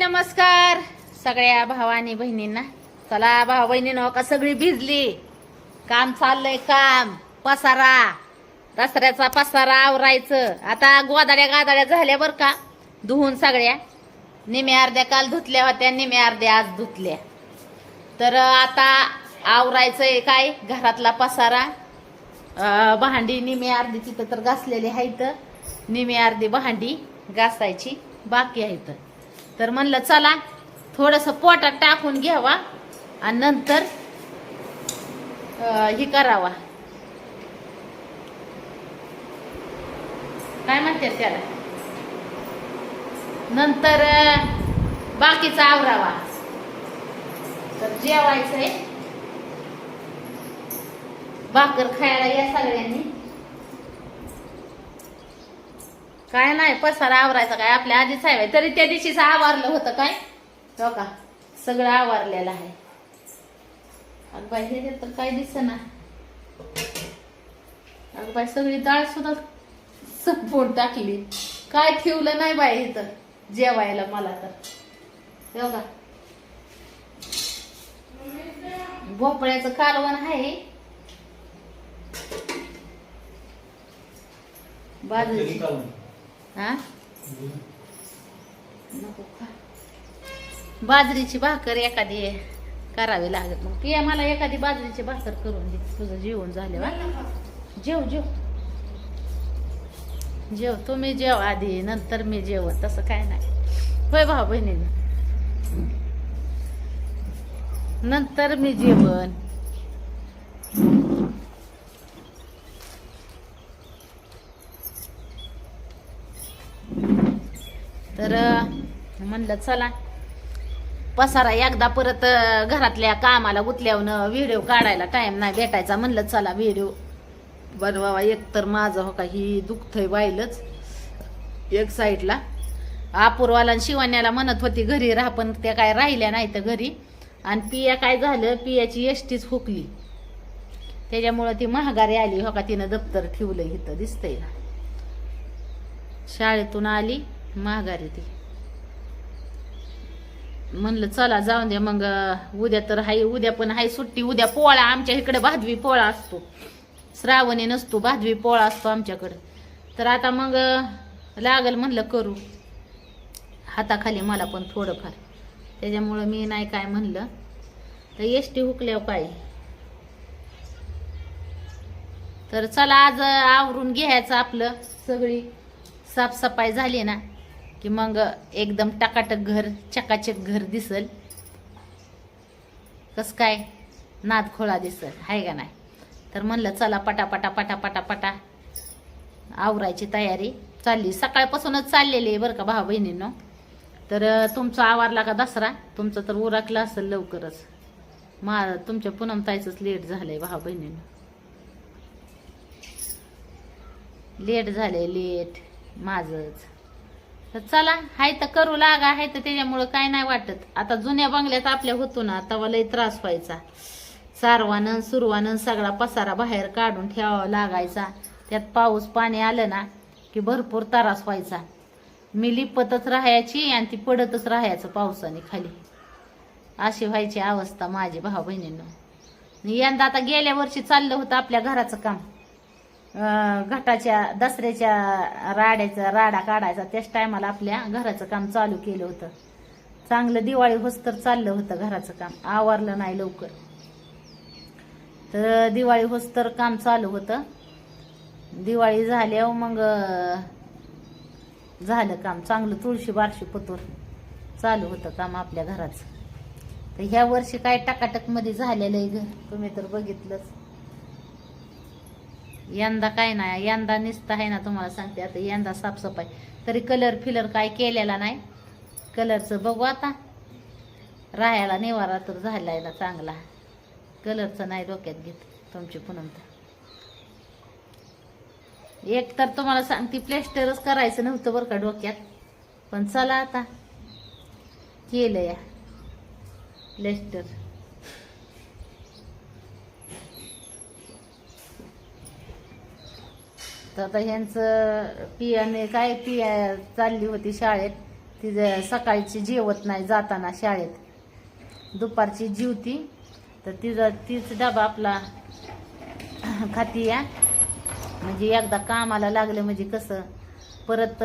नमस्कार सगळ्या भावानी बहिणींना. चला भावा बहिणीनं का सगळी भिजली? काम चाललंय काम. पसारा. दसऱ्याचा पसारा आवरायचं. आता गोदाड्या गादाड्या झाल्या बर का? धुवून सगळ्या. निम्या अर्ध्या काल धुतल्या होत्या निम्या अर्ध्या आज धुतल्या. तर आता आवरायचंय काय? घरातला पसारा. भांडी निम्या अर्धी तिथं तर घासलेली आहेत. निम्या अर्धी भांडी घासायची बाकी आहेत. तर म्हणलं चला थोडस पोटात टाकून घ्यावा आणि नंतर हे करावा. काय म्हणतात त्याला? नंतर बाकीचा आवरावा. तर जेवायचंय. भाकर खायला या सगळ्यांनी. काय नाही पसारा आवरायचा काय? आपल्या आधीच आहे तरी त्या दिवशीच आवारलं होतं काय? हो का? सगळं आवारलेलं आहे. अगं बाई हे तर काय दिस ना अगं बाई सगळी डाळ सुद्धा संपवून टाकली. काय ठेवलं नाही बाई इथं जेवायला मला तर. हो का? भोपळ्याचं कालवण आहे. बाजूची हा? नको बाजरीची भाकर एखादी करावी लागत मग पिया मला एखादी बाजरीची भाकर करून दे. तुझं जेवण झाल्यावर जेव जेव. जेव. तुम्ही जेव आधी नंतर मी जेवण. तसं काय नाही. होय भाऊ बहिणीने? नंतर मी जेवण. तर म्हणलं चला. पसारा एकदा परत घरातल्या कामाला गुतल्यावर व्हिडिओ काढायला टाइम नाही भेटायचा. म्हणलं चला व्हिडिओ बनवावा. एक तर माझं हो का ही दुखतंय वाईलच एक साईडला. अपूर्वाला शिवान्याला म्हणत होती घरी राहा पण त्या काय राहिल्या नाही तर घरी. आणि पिया काय झालं पियाची एसटीच हुकली. त्याच्यामुळं ती महागारी आली. हो का तिनं दप्तर ठेवलं इथं दिसतंय ना. शाळेतून आली. महागारी ती. म्हणलं चला जाऊन द्या. मग उद्या तर हाय उद्या पण हाय सुट्टी. उद्या पोळा आमच्या इकडे भादवी पोळा असतो. श्रावणी नसतो भादवी पोळा असतो आमच्याकडे. तर आता मग लागल म्हणलं करू. हाताखाली मला पण थोडंफार. त्याच्यामुळं मी नाही काय म्हणलं. तर एस टी हुकल्यावर काय तर चला आज आवरून घ्यायचं आपलं सगळी. साफसफाई झाली ना. की मग एकदम टाकाटक घर चकाचक घर दिसल. कस काय? नादखोळा दिसल. आहे का नाही? तर म्हणलं चला पटापटा पटा पटा आवरायची तयारी चालली. सकाळपासूनच चाललेली आहे बरं का भाऊ बहिणींनो. तर तुमचा आवारला का दसरा? तुमचं तर उरकलं असेल लवकरच. मा तुमच्या पुनम ताईचंच लेट झालंय भाऊ बहिणीनं. लेट झालंय लेट. माझंच. तर चला हाय तर करू लागा आहे तर त्याच्यामुळं काय नाही वाटत. आता जुन्या बंगल्यात आपल्या होतो ना तेव्हा लय त्रास व्हायचा. सारवानं सुरवानं सगळा पसारा बाहेर काढून ठेवावा लागायचा. त्यात पाऊस पाणी आलं ना की भरपूर त्रास व्हायचा. मी लिपतच राहायची आणि ती पडतच राहायचं पावसाने खाली. अशी व्हायची अवस्था माझी भाऊ बहिणीनं यंदा आता गेल्या वर्षी चाललं होतं आपल्या घराचं काम. घटाच्या दसऱ्याच्या राड्याचा राडा काढायचा. त्याच टायमाला आपल्या घराचं काम चालू केलं होतं. चांगलं दिवाळी होस्तर चाललं होतं घराचं काम. आवरलं नाही लवकर. तर दिवाळी होस्तर काम चालू होतं. दिवाळी झाल्यावर मग झालं काम. चांगलं तुळशी बारशी पतूर चालू होतं काम आपल्या घराचं. तर ह्या वर्षी काय टाकाटकमध्ये झालेलं आहे घर तुम्ही तर बघितलंच. यंदा काय नाही यंदा निसता आहे ना तुम्हाला सांगते आता यंदा साफसफाई. तरी कलर फिलर काय केलेला नाही. कलरचं बघू आता. राहायला निवारा तर झालायला चांगला. कलरचं नाही डोक्यात घेत तुमची पुनम तर. एक तर तुम्हाला सांगते प्लॅस्टरच करायचं नव्हतं बरं का डोक्यात. पण चला आता. केलं या प्लॅस्टर तर आता ह्यांचं पियाने काय पिया चालली होती शाळेत. ती सकाळची जेवत नाही जाताना शाळेत. दुपारची जीवती तर तिचा तीच डबा आपला खाती या. म्हणजे एकदा कामाला लागलं म्हणजे कसं परत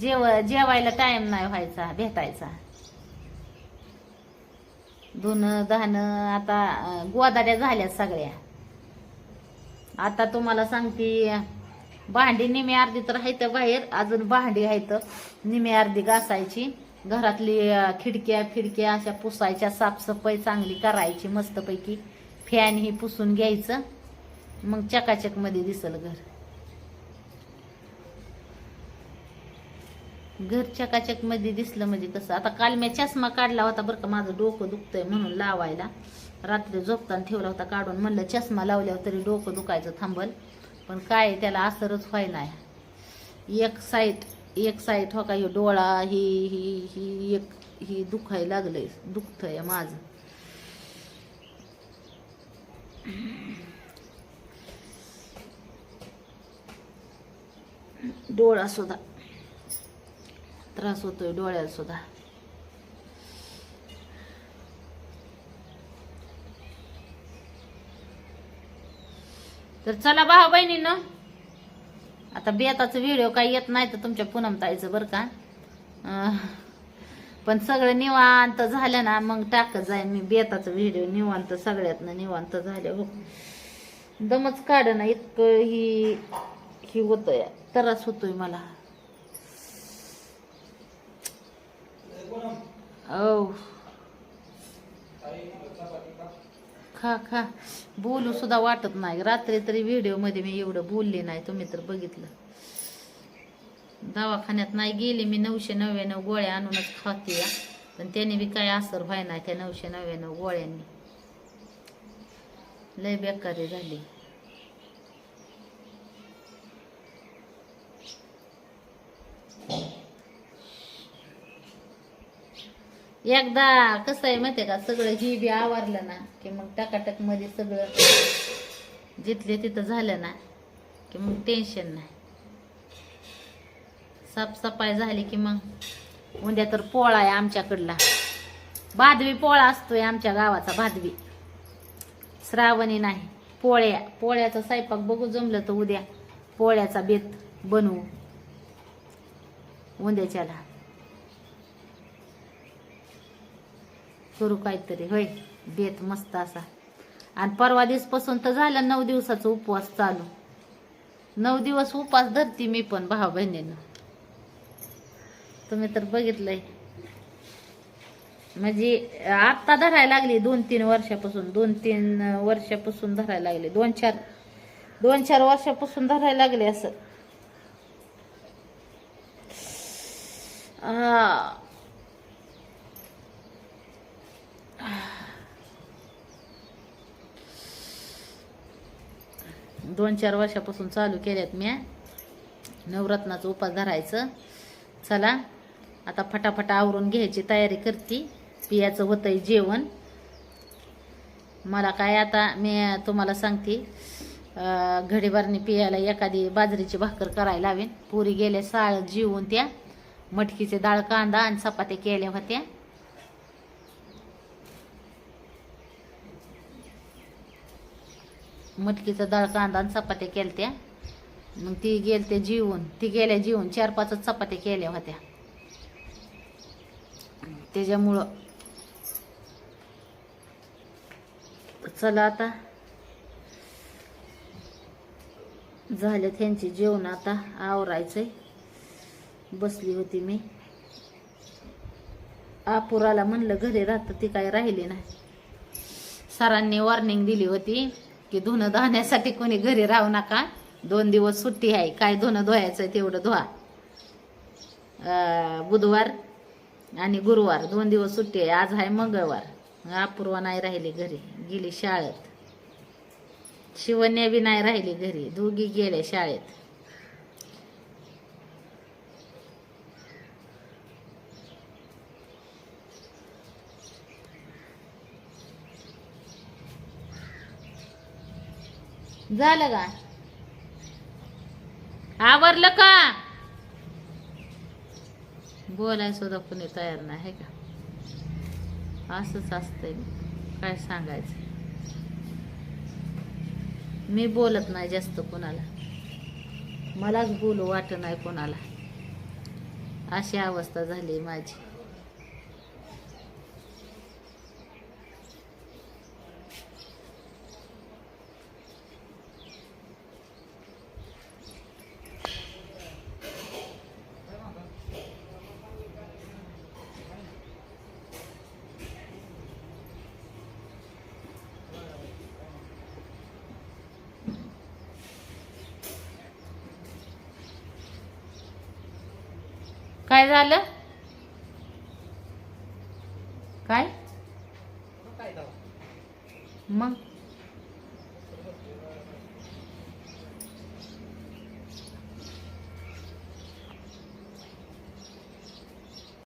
जेव जेवायला टाईम नाही व्हायचा भेटायचा. धुणं धानं आता गोदाड्या झाल्या सगळ्या. आता तुम्हाला सांगते भांडी निम्या अर्धी तर आहेत बाहेर अजून भांडी आहेत. निम्या अर्धी घासायची. घरातली खिडक्या फिडक्या अशा पुसायच्या साफसफाई चांगली करायची मस्तपैकी. फॅन ही पुसून घ्यायचं. मग चकाचकमध्ये दिसल घर. घर चकाचकमध्ये दिसलं म्हणजे कसं? आता काल मी चष्मा काढला होता बरं का माझं डोकं दुखतंय म्हणून लावायला. रात्री झोपताना ठेवला होता काढून. म्हणलं चष्मा लावल्यावर तरी डोकं दुखायचं थांबल. पण काय त्याला असरच व्हायला एक साईड एक साईड हो का हे डोळा ही ही ही एक ही दुखाय लागलंय दुखतंय माझं. डोळा सुद्धा त्रास होतोय डोळ्याला सुद्धा. तर चला भाऊ बहिणीनं. आता बेताचं व्हिडिओ काही येत नाही तर तुमच्या पूनम ताईचं बरं का. पण सगळं निवांत झालं ना मग टाकत जाईन मी बेताचं व्हिडिओ निवांत सगळ्यातनं निवांत झालं हो दमच काढ ना इतकं ही ही होतंय. त्रास होतोय मला. औ. खा खा. बोलू सुद्धा वाटत नाही. रात्री तरी व्हिडिओमध्ये मी एवढं बोलले नाही. तुम्ही तर बघितलं. दवाखान्यात नाही गेली. मी नऊशे नव्याण्णव गोळ्या आणूनच खाते. या. पण त्याने बी काय असर व्हाय नाही त्या नऊशे नव्याण्णव गोळ्यांनी. लय बेकारी झाली. एकदा कसं आहे माहिती का सगळं ही बी आवारलं ना की मग टकाटकमध्ये सगळं जिथले तिथं झालं ना की मग टेन्शन नाही. साफसफाई झाली की मग उद्या तर पोळा आहे आमच्याकडला. भादवी पोळा असतोय आमच्या गावाचा भादवी. श्रावणी नाही पोळ्या पोळ्याचा स्वयंपाक बघू जमलं तर उद्या पोळ्याचा बेत बनवू. उद्याच्याला. करू काहीतरी होय. बेत मस्त असा. आणि परवा दिवसपासून तर झालं नऊ दिवसाचा उपवास चालू. नऊ दिवस उपवास धरते मी पण भाऊ बहिणीनं. तुम्ही तर बघितलंय. म्हणजे आत्ता धरायला लागली दोन तीन वर्षापासून दोन तीन वर्षापासून धरायला लागले. दोन चार दोन चार वर्षापासून धरायला लागले असं. दोन चार वर्षापासून चालू केल्यात मी नवरत्नाचं उपास धरायचं. चला आता फटाफटा आवरून घ्यायची तयारी करते. पियाचं होतंय जेवण. मला काय आता मी तुम्हाला सांगते घडीभरणी पियाला एखादी बाजरीची भाकर करायला लावेन. पुरी गेल्या साळ जिवून त्या. मटकीचे डाळ कांदा आणि चपात्या केल्या होत्या. मटकीचा डाळ कांदा आणि चपात्या केलत्या. मग ती गेलते जीवन. ती गेल्या जीवन चार पाच चपात्या केल्या होत्या. त्याच्यामुळं चला आता. झालं त्यांची जेवण आता. आवरायचंय. बसली होती मी. आपुराला म्हणलं घरी राहतं ती काय राहिली नाही. सरांनी वॉर्निंग दिली होती. की धुणं धुण्यासाठी कोणी घरी राहू नका. दोन दिवस सुट्टी आहे. काय धुणं धुवायचं तेवढं धुवा. बुधवार आणि गुरुवार दोन दिवस सुट्टी आहे. आज आहे मंगळवार. अपूर्वा नाही राहिली घरी. गेली शाळेत. शिवन्या बी नाही राहिली घरी. दोघी गेल्या शाळेत. झालं का? आवरलं का? बोलाय सुद्धा कोणी तयार नाही आहे का? असंच असतंय. काय सांगायचं? मी बोलत नाही जास्त कोणाला. मलाच बोलू वाटत नाही कोणाला. अशी अवस्था झाली माझी. काय झालं? काय? मग